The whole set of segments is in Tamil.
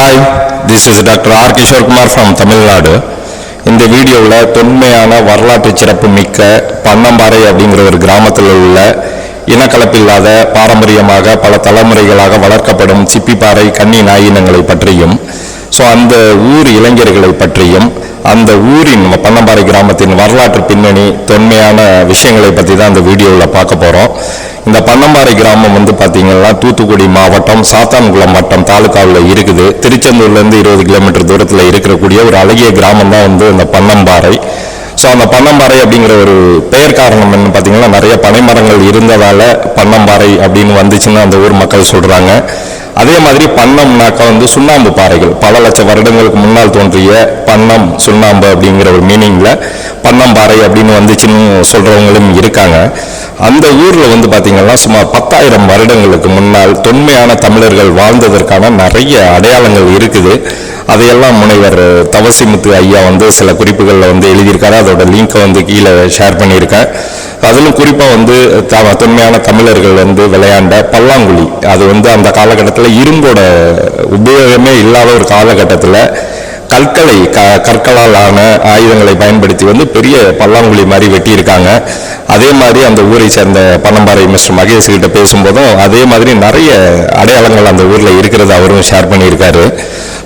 Hi this is doctor R Kishorkumar from Tamil Nadu இந்த வீடியோவில் தொன்மையான வரலாற்று சிறப்பு மிக்க பன்னம்பாறை அப்படிங்கிற ஒரு கிராமத்தில் உள்ள இனக்கலப்பில்லாத பாரம்பரியமாக பல தலைமுறைகளாக வளர்க்கப்படும் சிப்பிப்பாறை கன்னி நாயினங்களை பற்றியும் ஸோ அந்த ஊர் இளைஞர்களை பற்றியும் அந்த ஊரின் பன்னம்பாறை கிராமத்தின் வரலாற்று பின்னணி தொன்மையான விஷயங்களை பற்றி தான் அந்த வீடியோவில் பார்க்க போகிறோம் இந்த பன்னம்பாறை கிராமம் வந்து பார்த்தீங்கன்னா தூத்துக்குடி மாவட்டம் சாத்தான்குளம் வட்டம் தாலுகாவில் இருக்குது. திருச்செந்தூர்லேருந்து இருபது கிலோமீட்டர் தூரத்தில் இருக்கக்கூடிய ஒரு அழகிய கிராமம் தான் வந்து இந்த பன்னம்பாறை ஸோ அந்த பன்னம்பாறை அப்படிங்கிற ஒரு பெயர் காரணம் என்ன பார்த்தீங்கன்னா நிறைய பனைமரங்கள் இருந்ததால் பன்னம்பாறை அப்படின்னு வந்துச்சுன்னு அந்த ஊர் மக்கள் சொல்கிறாங்க அதே மாதிரி பன்னம்னாக்கா வந்து சுண்ணாம்பு பாறைகள். பல லட்சம் வருடங்களுக்கு முன்னால் தோன்றிய பன்னம் சுண்ணாம்பு அப்படிங்கிற ஒரு மீனிங்கில் பன்னம்பாறை அப்படின்னு வந்துச்சுன்னு சொல்கிறவங்களும் இருக்காங்க. அந்த ஊரில் வந்து பார்த்திங்கன்னா சுமார் பத்தாயிரம் வருடங்களுக்கு முன்னால் தொன்மையான தமிழர்கள் வாழ்ந்ததற்கான நிறைய அடையாளங்கள் இருக்குது. அதையெல்லாம் முனைவர் தவசிமுத்து ஐயா வந்து சில குறிப்புகளில் வந்து எழுதியிருக்காரு. அதோட லிங்கை வந்து கீழே ஷேர் பண்ணியிருக்கேன். அதிலும் குறிப்பாக வந்து த- தொன்மையான தமிழர்கள் வந்து விளையாண்ட பல்லாங்குழி. அது வந்து அந்த காலகட்டத்தில் இரும்போட உபயோகமே இல்லாத ஒரு காலகட்டத்தில் கற்களை க கற்களால் ஆன ஆயுதங்களை பயன்படுத்தி வந்து பெரிய பல்லாங்குழி மாதிரி வெட்டியிருக்காங்க. அதே மாதிரி அந்த ஊரை சேர்ந்த பன்னம்பாறை மிஸ்டர் மகேஷ் கிட்ட பேசும்போதும் அதே மாதிரி நிறைய அடையாளங்கள் அந்த ஊரில் இருக்கிறது அவரும் ஷேர் பண்ணியிருக்காரு.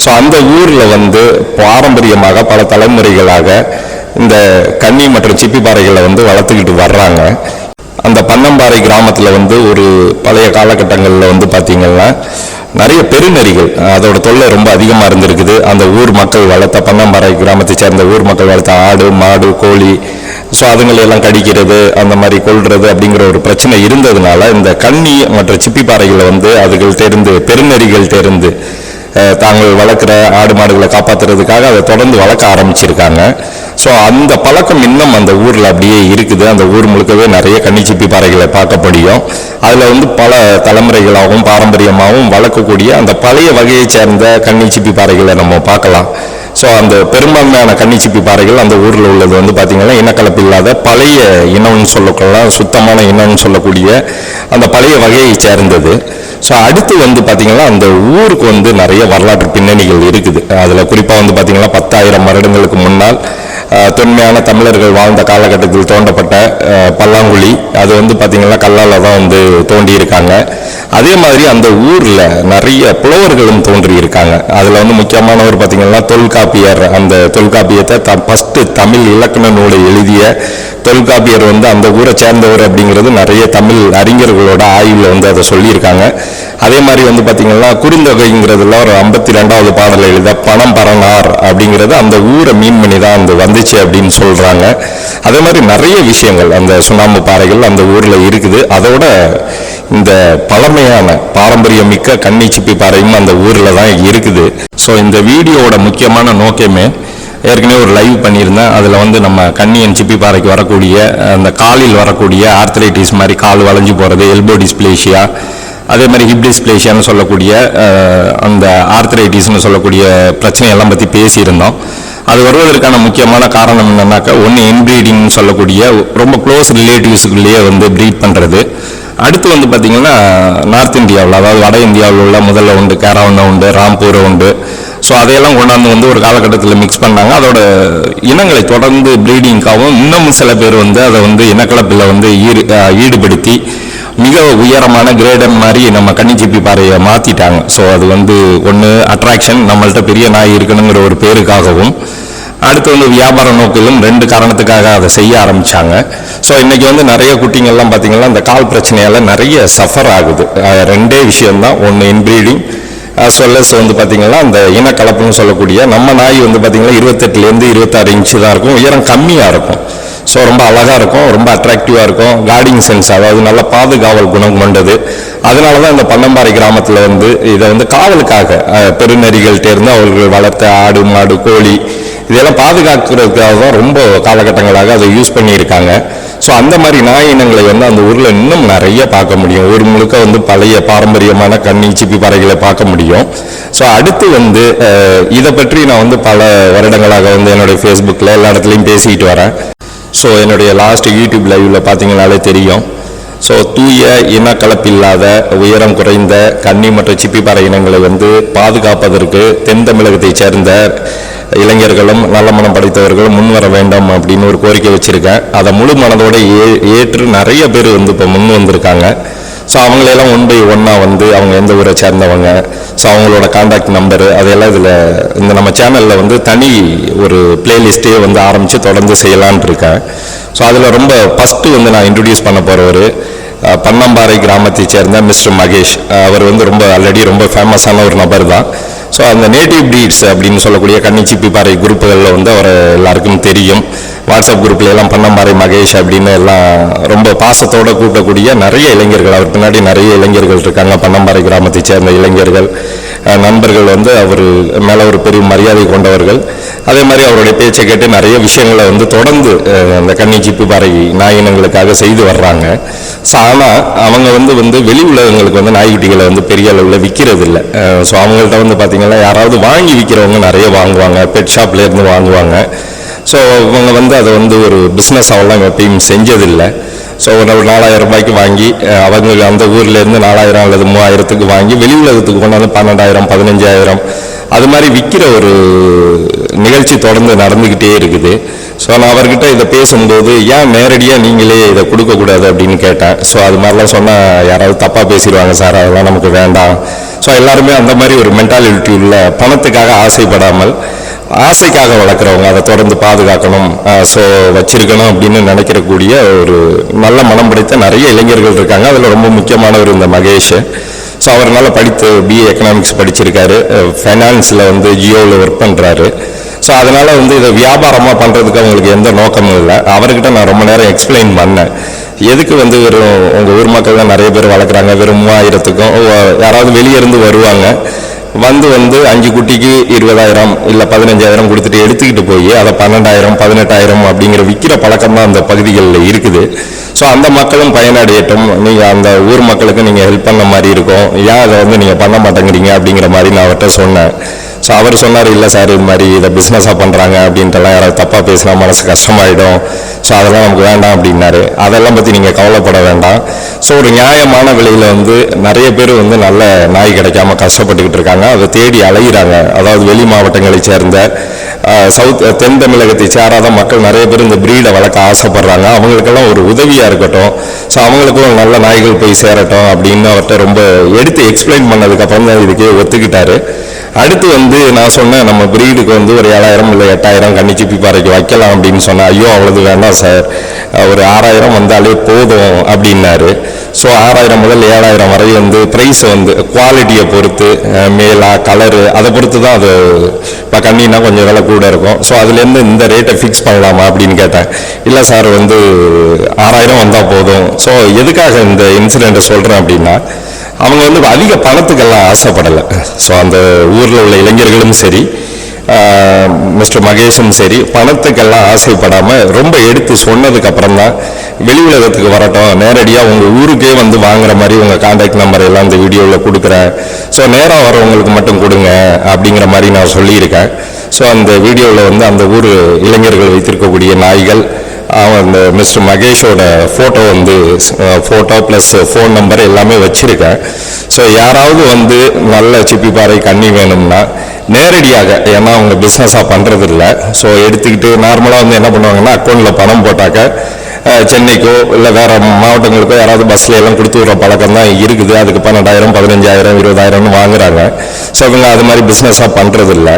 ஸோ அந்த ஊரில் வந்து பாரம்பரியமாக பல தலைமுறைகளாக இந்த கன்னி மற்றும் சிப்பி பாறைகளை வந்து வளர்த்துக்கிட்டு வர்றாங்க. அந்த பன்னம்பாறை கிராமத்தில் வந்து ஒரு பழைய காலகட்டங்களில் வந்து பார்த்திங்கன்னா நிறைய பெருநெறிகள் அதோட தொல்லை ரொம்ப அதிகமாக இருந்திருக்குது. அந்த ஊர் மக்கள் வளர்த்த பன்னம்பாறை கிராமத்தை சேர்ந்த ஊர் மக்கள் வளர்த்த ஆடு மாடு கோழி ஸோ அதுங்களை எல்லாம் கடிக்கிறது அந்த மாதிரி கொல்றது அப்படிங்கிற ஒரு பிரச்சனை இருந்ததுனால இந்த கன்னி மற்ற சிப்பி பாறைகளை வந்து அதுகள் தெரிந்து பெருநெறிகள் தெரிந்து தாங்கள் வளர்க்குற ஆடு மாடுகளை காப்பாத்துறதுக்காக அதை தொடர்ந்து வளர்க்க ஆரம்பிச்சிருக்காங்க. ஸோ அந்த பழக்கம் இன்னும் அந்த ஊரில் அப்படியே இருக்குது. அந்த ஊர் முழுக்கவே நிறைய கன்னிச்சிப்பி பாறைகளை பார்க்க முடியும். அதில் வந்து பல தலைமுறைகளாகவும் பாரம்பரியமாகவும் வளர்க்கக்கூடிய அந்த பழைய வகையைச் சேர்ந்த கன்னிச்சிப்பி பாறைகளை நம்ம பார்க்கலாம். ஸோ அந்த பெரும்பான்மையான கன்னிச்சிப்பி பாறைகள் அந்த ஊரில் உள்ளது வந்து பார்த்திங்கன்னா இனக்கலப்பு இல்லாத பழைய இனம்னு சொல்லக்கலாம் சுத்தமான இனம்னு சொல்லக்கூடிய அந்த பழைய வகையை சேர்ந்தது. ஸோ அடுத்து வந்து பார்த்திங்கன்னா அந்த ஊருக்கு வந்து நிறைய வரலாற்று பின்னணிகள் இருக்குது. அதில் குறிப்பாக வந்து பார்த்திங்கன்னா பத்தாயிரம் வருடங்களுக்கு முன்னால் தொன்மையான தமிழர்கள் வாழ்ந்த காலகட்டத்தில் தோண்டப்பட்ட பல்லாங்குழி. அது வந்து பார்த்திங்கன்னா கல்லால் தான் வந்து தோண்டியிருக்காங்க. அதே மாதிரி அந்த ஊரில் நிறைய புலவர்களும் தோன்றியிருக்காங்க. அதில் வந்து முக்கியமானவர் பார்த்திங்கன்னா தொல்காப்பியர். அந்த தொல்காப்பியத்தை த ஃபஸ்ட்டு தமிழ் இலக்கண நூலை எழுதிய தொல்காப்பியர் வந்து அந்த ஊரை சேர்ந்தவர் அப்படிங்கிறது நிறைய தமிழ் அறிஞர்களோட ஆய்வில் வந்து அதை சொல்லியிருக்காங்க. அதே மாதிரி வந்து பார்த்திங்கன்னா குறுந்தொகைங்கிறதுல ஒரு ஐம்பத்தி ரெண்டாவது பாடல் எழுத பணம் பரணார் அப்படிங்கிறது அந்த ஊரை மீன் பண்ணி தான் அந்த வந்துச்சு அப்படின்னு சொல்கிறாங்க அதே மாதிரி நிறைய விஷயங்கள் அந்த சுண்ணாம்பு பாறைகள் அந்த ஊரில் இருக்குது. அதோட இந்த பழமையான பாரம்பரியம் மிக்க கன்னி சிப்பி பாறையும் அந்த ஊரில் தான் இருக்குது. ஸோ இந்த வீடியோவோட முக்கியமான நோக்கமே ஏற்கனவே ஒரு லைவ் பண்ணியிருந்தேன். அதில் வந்து நம்ம கண்ணியன் சிப்பி பாறைக்கு வரக்கூடிய அந்த காலில் வரக்கூடிய ஆர்த்தரைட்டிஸ் மாதிரி கால் வளைஞ்சு போகிறது எல்போ டிஸ்பிளேஷியா அதே மாதிரி ஹிப் டிஸ்பிளேஷியான்னு சொல்லக்கூடிய அந்த ஆர்த்தரைட்டிஸ்னு சொல்லக்கூடிய பிரச்சனையெல்லாம் பற்றி பேசியிருந்தோம். அது வருவதற்கான முக்கியமான காரணம் என்னன்னாக்கா ஒன்று இன்ப்ரீடிங்னு சொல்லக்கூடிய ரொம்ப க்ளோஸ் ரிலேட்டிவ்ஸுக்குள்ளேயே வந்து ப்ரீட் பண்ணுறது அடுத்து வந்து பார்த்திங்கன்னா நார்த் இந்தியாவில் அதாவது வட இந்தியாவில் உள்ள முதல்ல உண்டு கேரவண்ண உண்டு ராம்பூரை உண்டு ஸோ அதையெல்லாம் கொண்டாந்து வந்து ஒரு காலகட்டத்தில் மிக்ஸ் பண்ணாங்க. அதோட இனங்களை தொடர்ந்து ப்ரீடிங்காகவும் இன்னமும் சில பேர் வந்து அதை வந்து இனக்கலப்பில் வந்து ஈடு ஈடுபடுத்தி மிக உயரமான கிரேடன் மாதிரி நம்ம கன்னிச்சிப்பி பாறையை மாற்றிட்டாங்க ஸோ அது வந்து ஒன்று அட்ராக்ஷன் நம்மள்கிட்ட பெரிய நாய் இருக்கணுங்கிற ஒரு பேருக்காகவும் அடுத்து வந்து வியாபார நோக்கிலும் ரெண்டு காரணத்துக்காக அதை செய்ய ஆரம்பிச்சாங்க. ஸோ இன்றைக்கி வந்து நிறைய குட்டிங்கள்லாம் பார்த்தீங்கன்னா இந்த கால் பிரச்சனையால் நிறைய சஃபர் ஆகுது. ரெண்டே விஷயம்தான். ஒன்று இன்ப்ரீடிங் சொல்லஸ் வந்து பார்த்தீங்கன்னா அந்த இனக்கலப்புன்னு சொல்லக்கூடிய நம்ம நாய் வந்து பார்த்தீங்கன்னா இருபத்தெட்டுலேருந்து இருபத்தாறு இன்ச்சு தான் இருக்கும். உயரம் கம்மியாக இருக்கும். ஸோ ரொம்ப அழகாக இருக்கும். ரொம்ப அட்ராக்டிவாக இருக்கும். கார்டிங் சென்ஸ் அதாவது நல்ல பாதுகாவல் குணம் கொண்டது. அதனால தான் இந்த பன்னம்பாறை கிராமத்தில் வந்து இதை வந்து காவலுக்காக அஹ், பெருநெறிகள்கிட்ட இருந்து அவர்கள் வளர்த்த ஆடு மாடு கோழி இதெல்லாம் பாதுகாக்கிறதுக்காக தான் ரொம்ப காலகட்டங்களாக அதை யூஸ் பண்ணியிருக்காங்க. ஸோ அந்த மாதிரி நாய் இனங்களை வந்து அந்த ஊரில் இன்னும் நிறைய பார்க்க முடியும். ஊர் முழுக்க வந்து பழைய பாரம்பரியமான கண்ணி சிப்பி பறவைகளை பார்க்க முடியும். ஸோ அடுத்து வந்து இதை பற்றி நான் வந்து பல வருடங்களாக வந்து என்னுடைய ஃபேஸ்புக்கில் எல்லா இடத்துலையும் பேசிக்கிட்டு வரேன். ஸோ என்னுடைய லாஸ்ட் யூடியூப் லைவில் பார்த்தீங்கனாலே தெரியும். ஸோ தூய இனக்கலப்பில்லாத உயரம் குறைந்த கன்னி மற்றும் சிப்பிப்பாறை இனங்களை வந்து பாதுகாப்பதற்கு தென் தமிழகத்தைச் சேர்ந்த இளைஞர்களும் நல்ல மனம் படைத்தவர்களும் முன்வர வேண்டும் அப்படின்னு ஒரு கோரிக்கை வச்சுருக்கேன். அதை முழு மனதோட ஏ ஏற்று நிறைய பேர் வந்து இப்போ முன் வந்திருக்காங்க. ஸோ அவங்களெல்லாம் ஒன் பை ஒன்னாக வந்து அவங்க எந்த ஊரை சேர்ந்தவங்க ஸோ அவங்களோட காண்டாக்ட் நம்பரு அதையெல்லாம் இதில் இந்த நம்ம சேனலில் வந்து தனி ஒரு பிளேலிஸ்ட்டே வந்து ஆரம்பித்து தொடர்ந்து செய்யலான் இருக்கேன். ஸோ அதில் ரொம்ப ஃபஸ்ட்டு வந்து நான் இன்ட்ரடியூஸ் பண்ண போகிறவர் பன்னம்பாறை கிராமத்தை சேர்ந்த மிஸ்டர் மகேஷ். அவர் வந்து ரொம்ப ஆல்ரெடி ரொம்ப ஃபேமஸான ஒரு நபர் தான் ஸோ அந்த நேட்டிவ் ப்ரீட்ஸ் அப்படின்னு சொல்லக்கூடிய கன்னிச்சிப்பி பாறை குரூப்புகளில் வந்து அவர் எல்லாருக்கும் தெரியும். வாட்ஸ்அப் குரூப்ல எல்லாம் பன்னம்பாறை மகேஷ் அப்படின்னு எல்லாம் ரொம்ப பாசத்தோடு கூட்டக்கூடிய நிறைய இளைஞர்கள். அவர் பின்னாடி நிறைய இளைஞர்கள் இருக்காங்க. பன்னம்பாறை கிராமத்தை சேர்ந்த இளைஞர்கள் நண்பர்கள் வந்து அவர் மேலே ஒரு பெரிய மரியாதை கொண்டவர்கள். அதே மாதிரி அவருடைய பேச்சை கேட்டு நிறைய விஷயங்களை வந்து தொடர்ந்து அந்த கன்னி சிப்பிப்பாறை நாயினங்களுக்காக செய்து வர்றாங்க. ஸோ ஆனால் அவங்க வந்து வந்து வெளி உலகங்களுக்கு வந்து நாய்க்குட்டிகளை வந்து பெரிய அளவில் விற்கிறது இல்லை ஸோ அவங்கள்ட்ட வந்து பார்த்திங்கன்னா யாராவது வாங்கி விற்கிறவங்க நிறைய வாங்குவாங்க பெட் ஷாப்லேருந்து வாங்குவாங்க. ஸோ இவங்க வந்து அதை வந்து ஒரு பிஸ்னஸ் அவெல்லாம் எப்பயும் செஞ்சதில்லை. ஸோ ஒரு நாலாயிரம் ரூபாய்க்கு வாங்கி அவங்க அந்த ஊர்லேருந்து நாலாயிரம் அல்லது மூவாயிரத்துக்கு வாங்கி வெளி உலகத்துக்கு கொண்டாந்து பன்னெண்டாயிரம் பதினஞ்சாயிரம் அது மாதிரி விற்கிற ஒரு நிகழ்ச்சி தொடர்ந்து நடந்துக்கிட்டே இருக்குது. ஸோ நான் அவர்கிட்ட இதை பேசும்போது ஏன் நேரடியாக நீங்களே இதை கொடுக்கக்கூடாது? அப்படின்னு கேட்டேன் ஸோ அது மாதிரிலாம் சொன்னால் யாராவது தப்பாக பேசிடுவாங்க சார் அதெல்லாம் நமக்கு வேண்டாம். ஸோ எல்லாருமே அந்த மாதிரி ஒரு மென்டாலிட்டி உள்ள பணத்துக்காக ஆசைப்படாமல் ஆசைக்காக வளர்க்குறவங்க அதை தொடர்ந்து பாதுகாக்கணும் ஸோ வச்சிருக்கணும் அப்படின்னு நினைக்கிறக்கூடிய ஒரு நல்ல மனம் படைத்த நிறைய இளைஞர்கள் இருக்காங்க. அதில் ரொம்ப முக்கியமானவர் இந்த மகேஷ். ஸோ அவர் நல்லா படித்து பிஏ எக்கனாமிக்ஸ் படிச்சிருக்காரு. ஃபைனான்ஸில் வந்து ஜியோவில் ஒர்க் பண்ணுறாரு ஸோ அதனால் வந்து இதை வியாபாரமாக பண்ணுறதுக்கு அவங்களுக்கு எந்த நோக்கமும் இல்லை. அவர்கிட்ட நான் ரொம்ப நேரம் எக்ஸ்பிளைன் பண்ணேன். எதுக்கு வந்து வெறும் உங்கள் ஊர் மக்கள் தான் நிறைய பேர் வளர்க்குறாங்க? வெறும் மூவாயிரத்துக்கும் யாராவது வெளியே இருந்து வருவாங்க. வந்து வந்து அஞ்சு குட்டிக்கு இருபதாயிரம் இல்லை பதினஞ்சாயிரம் கொடுத்துட்டு எடுத்துக்கிட்டு போய் அதை பன்னெண்டாயிரம் பதினெட்டாயிரம் அப்படிங்கிற விற்கிற பழக்கம் தான் அந்த பகுதிகளில் இருக்குது. ஸோ அந்த மக்களும் பயனடையட்டும். நீங்கள் அந்த ஊர் மக்களுக்கு நீங்கள் ஹெல்ப் பண்ண மாதிரி இருக்கும். ஏன் அதை வந்து நீங்கள் பண்ண மாட்டேங்கிறீங்க அப்படிங்கிற மாதிரி நான் அவர்கிட்ட சொன்னேன். ஸோ அவர் சொன்னார் இல்லை சார் இது மாதிரி இதை பிஸ்னஸாக பண்ணுறாங்க அப்படின்ட்டுலாம் யாராவது தப்பாக பேசினா மனசு கஷ்டமாயிடும். ஸோ அதெல்லாம் நமக்கு வேண்டாம் அப்படின்னாரு. அதெல்லாம் பற்றி நீங்கள் கவலைப்பட வேண்டாம். ஸோ ஒரு நியாயமான விலையில் வந்து நிறைய பேர் வந்து நல்ல நாய் கிடைக்காம கஷ்டப்பட்டுக்கிட்டு இருக்காங்க. அதை தேடி அலைகிறாங்க அதாவது வெளி மாவட்டங்களை சேர்ந்த சவுத் தென் தமிழகத்தை சேராத மக்கள் நிறைய பேர் இந்த பிரீடை வளர்க்க ஆசைப்படுறாங்க. அவங்களுக்கெல்லாம் ஒரு உதவியாக இருக்கட்டும். ஸோ அவங்களுக்கும் நல்ல நாய்கள் போய் சேரட்டும் அப்படின்னு அவர்கிட்ட ரொம்ப எடுத்து எக்ஸ்பிளைன் பண்ணதுக்கப்புறம் தான் இதுக்கே ஒத்துக்கிட்டாரு. அடுத்து வந்து நான் சொன்னேன் நம்ம பிரீடுக்கு வந்து ஒரு ஏழாயிரம் இல்லை எட்டாயிரம் கன்னிச்சிப்பி பாறைக்கு வைக்கலாம் அப்படின்னு சொன்னேன் ஐயோ அவ்வளவு வேண்டாம் சார். ஒரு ஆறாயிரம் வந்தாலே போதும் அப்படின்னாரு. ஸோ ஆறாயிரம் முதல் ஏழாயிரம் வரை வந்து ப்ரைஸ் வந்து குவாலிட்டியை பொறுத்து மேலா கலரு அதை பொறுத்து தான் அது இப்போ கண்ணினா கொஞ்சம் விலை கூட இருக்கும். ஸோ அதுலேருந்து இந்த ரேட்டை ஃபிக்ஸ் பண்ணலாமா அப்படின்னு கேட்டேன். இல்லை சார் வந்து ஆறாயிரம் வந்தால் போதும். ஸோ எதுக்காக இந்த இன்சிடெண்ட்டை சொல்கிறேன் அப்படின்னா அவங்க வந்து அதிக பணத்துக்கெல்லாம் ஆசைப்படலை. ஸோ அந்த ஊரில் உள்ள இளைஞர்களும் சரி மிஸ்டர் மகேஷும் சரி பணத்துக்கெல்லாம் ஆசைப்படாமல் ரொம்ப எடுத்து சொன்னதுக்கு அப்புறம் தான் வெளி உலகத்துக்கு வரட்டும். நேரடியாக உங்கள் ஊருக்கே வந்து வாங்குற மாதிரி உங்கள் காண்டாக்ட் நம்பர் எல்லாம் இந்த வீடியோவில் கொடுக்குறேன் ஸோ நேராக வரவங்களுக்கு மட்டும் கொடுங்க அப்படிங்கிற மாதிரி நான் சொல்லியிருக்கேன். ஸோ அந்த வீடியோவில் வந்து அந்த ஊர் இளைஞர்கள் வைத்திருக்கக்கூடிய நாய்கள் அவன் அந்த மிஸ்டர் மகேஷோட ஃபோட்டோ வந்து ஃபோட்டோ ப்ளஸ் ஃபோன் நம்பர் எல்லாமே வச்சுருக்கேன். ஸோ யாராவது வந்து நல்ல சிப்பிப்பாறை கண்ணி வேணும்னா நேரடியாக ஏன்னா அவங்க பிஸ்னஸாக பண்ணுறதில்ல ஸோ எடுத்துக்கிட்டு நார்மலாக வந்து என்ன பண்ணுவாங்கன்னா அக்கௌண்ட்டில் பணம் போட்டாக்க சென்னைக்கோ இல்லை வேற மாவட்டங்களுக்கோ யாராவது பஸ்ல எல்லாம் கொடுத்து விடுற பழக்கம் தான் இருக்குது. அதுக்கு பன்னெண்டாயிரம் பதினஞ்சாயிரம் இருபதாயிரம்னு வாங்குறாங்க. ஸோ அவங்க அது மாதிரி பிஸ்னஸாக பண்ணுறது இல்லை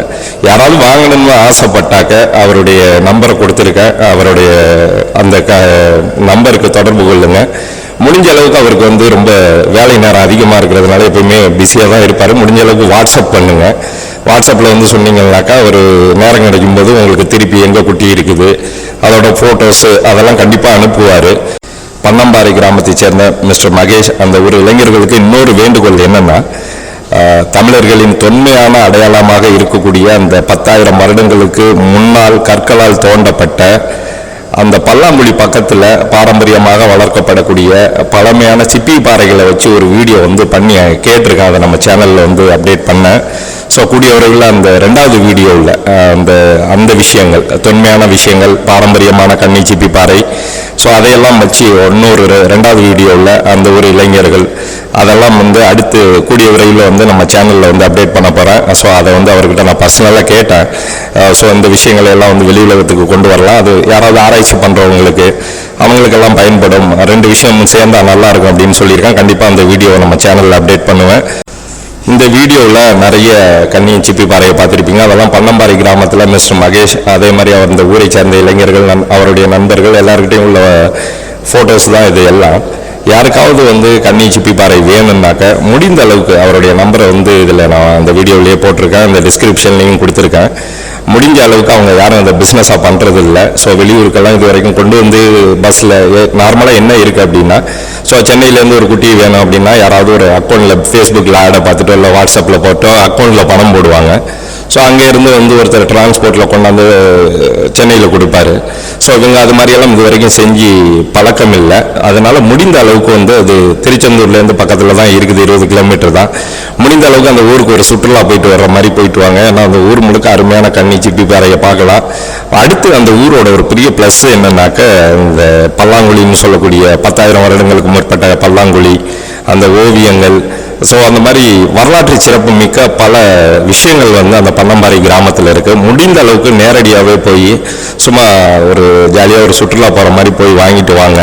யாராவது வாங்கணும்னு ஆசைப்பட்டாக்க அவருடைய நம்பரை கொடுத்துருக்கேன் அவருடைய அந்த க நம்பருக்கு தொடர்பு கொள்ளுங்க. முடிஞ்ச அளவுக்கு அவருக்கு வந்து ரொம்ப வேலை நேரம் அதிகமாக இருக்கிறதுனால எப்பயுமே பிஸியாக தான் இருப்பார். முடிஞ்ச அளவுக்கு வாட்ஸ்அப் பண்ணுங்கள் வாட்ஸ்அப்பில் வந்து சொன்னீங்கன்னாக்கா ஒரு நேரம் கிடைக்கும்போது உங்களுக்கு திருப்பி எங்கே குட்டி இருக்குது அதோட ஃபோட்டோஸு அதெல்லாம் கண்டிப்பாக அனுப்புவார். பன்னம்பாறை கிராமத்தை சேர்ந்த மிஸ்டர் மகேஷ் அந்த ஒரு இளைஞர்களுக்கு இன்னொரு வேண்டுகோள் என்னென்னா தமிழர்களின் தொன்மையான அடையாளமாக இருக்கக்கூடிய அந்த பத்தாயிரம் வருடங்களுக்கு முன்னால் கற்களால் தோண்டப்பட்ட அந்த பல்லாங்குழி பக்கத்தில் பாரம்பரியமாக வளர்க்கப்படக்கூடிய பழமையான சிப்பி பாறைகளை வச்சு ஒரு வீடியோ வந்து பண்ணி கேட்டிருக்கேன் அதை நம்ம சேனலில் வந்து அப்டேட் பண்ணேன். ஸோ கூடிய அந்த ரெண்டாவது வீடியோவில் அந்த அந்த விஷயங்கள் தொன்மையான விஷயங்கள் பாரம்பரியமான கண்ணி சிப்பி பாறை. ஸோ அதையெல்லாம் வச்சு இன்னொரு ரெண்டாவது வீடியோவில் அந்த ஒரு இளைஞர்கள் அதெல்லாம் வந்து அடுத்து கூடிய விரைவில் வந்து நம்ம சேனலில் வந்து அப்டேட் பண்ண போகிறேன் ஸோ அதை வந்து அவர்கிட்ட நான் பர்சனலாக கேட்டேன். ஸோ இந்த விஷயங்களை எல்லாம் வந்து வெளி உலகத்துக்கு கொண்டு வரலாம். அது யாராவது ஆராய்ச்சி பண்ணுறவங்களுக்கு அவங்களுக்கெல்லாம் பயன்படும். ரெண்டு விஷயமும் சேர்ந்தா நல்லா இருக்கும் அப்படின்னு சொல்லியிருக்கேன். கண்டிப்பாக அந்த வீடியோவை நம்ம சேனலில் அப்டேட் பண்ணுவேன். இந்த வீடியோவில் நிறைய கன்னி சிப்பி பாறையை பார்த்துருப்பீங்க. அதெல்லாம் பன்னம்பாறை கிராமத்தில் மிஸ்டர் மகேஷ் அதே மாதிரி அவர் இந்த ஊரை சேர்ந்த இளைஞர்கள் நன் அவருடைய நண்பர்கள் எல்லாருக்கிட்டையும் உள்ள ஃபோட்டோஸ் தான் இது எல்லாம். யாருக்காவது வந்து கன்னி சிப்பி பாறை வேணும்னாக்க முடிந்த அளவுக்கு அவருடைய நம்பரை வந்து இதில் நான் அந்த வீடியோவிலேயே போட்டிருக்கேன். அந்த டிஸ்கிரிப்ஷன்லேயும் கொடுத்துருக்கேன். முடிஞ்ச அளவுக்கு அவங்க யாரும் அந்த பிஸ்னஸாக பண்ணுறது இல்லை ஸோ வெளியூருக்கெல்லாம் இது வரைக்கும் கொண்டு வந்து பஸ்ஸில் நார்மலாக என்ன இருக்குது அப்படின்னா ஸோ சென்னையிலேருந்து ஒரு குட்டி வேணும் அப்படின்னா யாராவது ஒரு அக்கௌண்ட்டில் ஃபேஸ்புக்கில் ஆடை பார்த்துட்டோ இல்லை வாட்ஸ்அப்பில் போட்டோ அக்கௌண்ட்டில் பணம் போடுவாங்க. ஸோ அங்கேருந்து வந்து ஒருத்தர் டிரான்ஸ்போர்ட்டில் கொண்டாந்து சென்னையில் கொடுப்பாரு. ஸோ இவங்க அது மாதிரியெல்லாம் இது வரைக்கும் செஞ்சு பழக்கம் இல்லை. அதனால் முடிந்த அளவுக்கு வந்து அது திருச்செந்தூர்லேருந்து பக்கத்தில் தான் இருக்குது இருபது கிலோமீட்டர் தான். முடிந்த அளவுக்கு அந்த ஊருக்கு ஒரு சுற்றுலா போயிட்டு வர்ற மாதிரி போயிட்டு வாங்க. ஏன்னா அந்த ஊர் முழுக்க அருமையான கண்ணி சிப்பி பாறையை பார்க்கலாம். அடுத்து அந்த ஊரோட ஒரு பெரிய ப்ளஸ் என்னன்னாக்க இந்த பல்லாங்குழின்னு சொல்லக்கூடிய பத்தாயிரம் வருடங்களுக்கு முற்பட்ட பல்லாங்குழி அந்த ஓவியங்கள் ஸோ அந்த மாதிரி வரலாற்று சிறப்பு மிக்க பல விஷயங்கள் வந்து அந்த பன்னம்பாறை கிராமத்தில் இருக்குது முடிந்த அளவுக்கு நேரடியாகவே போய் சும்மா ஒரு ஜாலியாக ஒரு சுற்றுலா போகிற மாதிரி போய் வாங்கிட்டு வாங்க.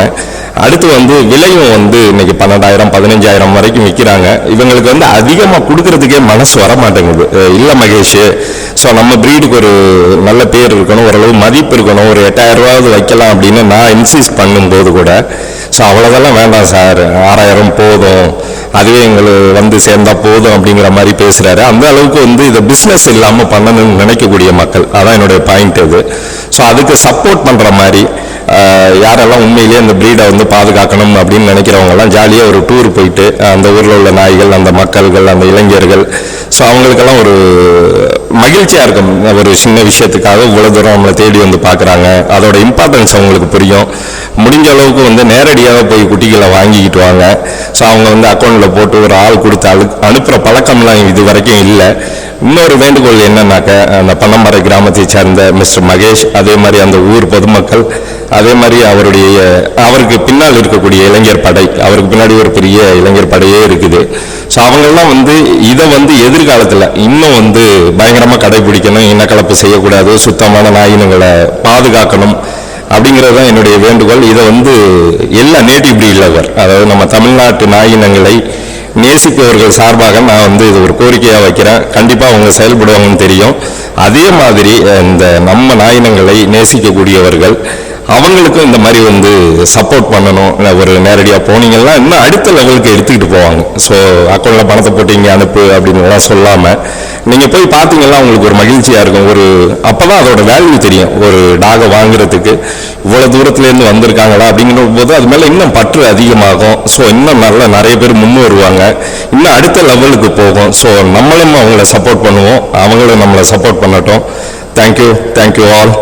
அடுத்து வந்து விலையும் வந்து இன்னைக்கு பன்னெண்டாயிரம் பதினஞ்சாயிரம் வரைக்கும் விற்கிறாங்க இவங்களுக்கு வந்து அதிகமாக கொடுக்கறதுக்கே மனசு வர மாட்டேங்குது இல்லை மகேஷ் ஸோ நம்ம ப்ரீடுக்கு ஒரு நல்ல பேர் இருக்கணும் ஓரளவு மதிப்பு இருக்கணும் ஒரு எட்டாயிரம் ரூபாவது வைக்கலாம் அப்படின்னு நான் இன்சீஸ் பண்ணும்போது கூட ஸோ அவ்வளோதெல்லாம் வேண்டாம் சார். ஆறாயிரம் போதும். அதுவே எங்களுக்கு வந்து சேர்ந்தா போதும் அப்படிங்கிற மாதிரி பேசுறாரு. அந்த அளவுக்கு வந்து இதை பிஸ்னஸ் இல்லாமல் பண்ணணும்னு நினைக்கக்கூடிய மக்கள். அதான் என்னுடைய பாயிண்ட் இது. ஸோ அதுக்கு சப்போர்ட் பண்ணுற மாதிரி யாரெல்லாம் உண்மையிலேயே அந்த ப்ரீடை வந்து பாதுகாக்கணும் அப்படின்னு நினைக்கிறவங்கலாம் ஜாலியாக ஒரு டூர் போயிட்டு அந்த ஊரில் உள்ள நாய்கள் அந்த மக்கள்கள் அந்த இளைஞர்கள் ஸோ அவங்களுக்கெல்லாம் ஒரு மகிழ்ச்சியாக இருக்கும். ஒரு சின்ன விஷயத்துக்காக இவ்வளோ தூரம் நம்மளை தேடி வந்து பார்க்குறாங்க. அதோட இம்பார்ட்டன்ஸ் அவங்களுக்கு புரியும். முடிஞ்ச அளவுக்கு வந்து நேரடியாக போய் குட்டிகளை வாங்கிக்கிட்டு வாங்க. ஸோ அவங்க வந்து அக்கௌண்ட்டில் போட்டு ஒரு ஆள் கொடுத்து அழு அனுப்புகிற பழக்கம்லாம் இது வரைக்கும் இல்லை. இன்னொரு வேண்டுகோள் என்னன்னாக்க அந்த பன்னமரை கிராமத்தை சேர்ந்த மிஸ்டர் மகேஷ் அதே மாதிரி அந்த ஊர் பொதுமக்கள் அதே மாதிரி அவருடைய அவருக்கு பின்னால் இருக்கக்கூடிய இளைஞர் படை அவருக்கு பின்னாடி ஒரு பெரிய இளைஞர் படையே இருக்குது. ஸோ அவங்கெல்லாம் வந்து இதை வந்து எதிர்காலத்தில் இன்னும் வந்து பயங்கரமாக கடைபிடிக்கணும் இனக்கலப்பு செய்யக்கூடாது சுத்தமான நாயினங்களை பாதுகாக்கணும் அப்படிங்கிறது தான் என்னுடைய வேண்டுகோள். இதை வந்து எல்லா நேட்டிவ் breed அதாவது நம்ம தமிழ்நாட்டு நாயினங்களை நேசிப்பவர்கள் சார்பாக நான் வந்து இது ஒரு கோரிக்கையாக வைக்கிறேன். கண்டிப்பாக அவங்க செயல்படுவாங்கன்னு தெரியும். அதே மாதிரி இந்த நம்ம நாயினங்களை நேசிக்கக்கூடியவர்கள் அவங்களுக்கும் இந்த மாதிரி வந்து சப்போர்ட் பண்ணணும். இல்லை ஒரு நேரடியாக போனீங்கன்னா இன்னும் அடுத்த லெவலுக்கு எடுத்துக்கிட்டு போவாங்க. ஸோ அக்கௌண்ட்டில் பணத்தை போட்டு இங்கே அனுப்பு அப்படின்னுலாம் சொல்லாமல் நீங்கள் போய் பார்த்தீங்கன்னா உங்களுக்கு ஒரு மகிழ்ச்சியாக இருக்கும். ஒரு அப்போ தான் அதோட வேல்யூ தெரியும். ஒரு டாகை வாங்குறதுக்கு இவ்வளோ தூரத்துலேருந்து வந்திருக்காங்களா அப்படிங்கிற போது அது மேலே இன்னும் பற்று அதிகமாகும். ஸோ இன்னும் நல்ல நிறைய பேர் முன் வருவாங்க. இன்னும் அடுத்த லெவலுக்கு போகும். ஸோ நம்மளும் அவங்கள சப்போர்ட் பண்ணுவோம். அவங்களும் நம்மளை சப்போர்ட் பண்ணட்டும். Thank you thank you all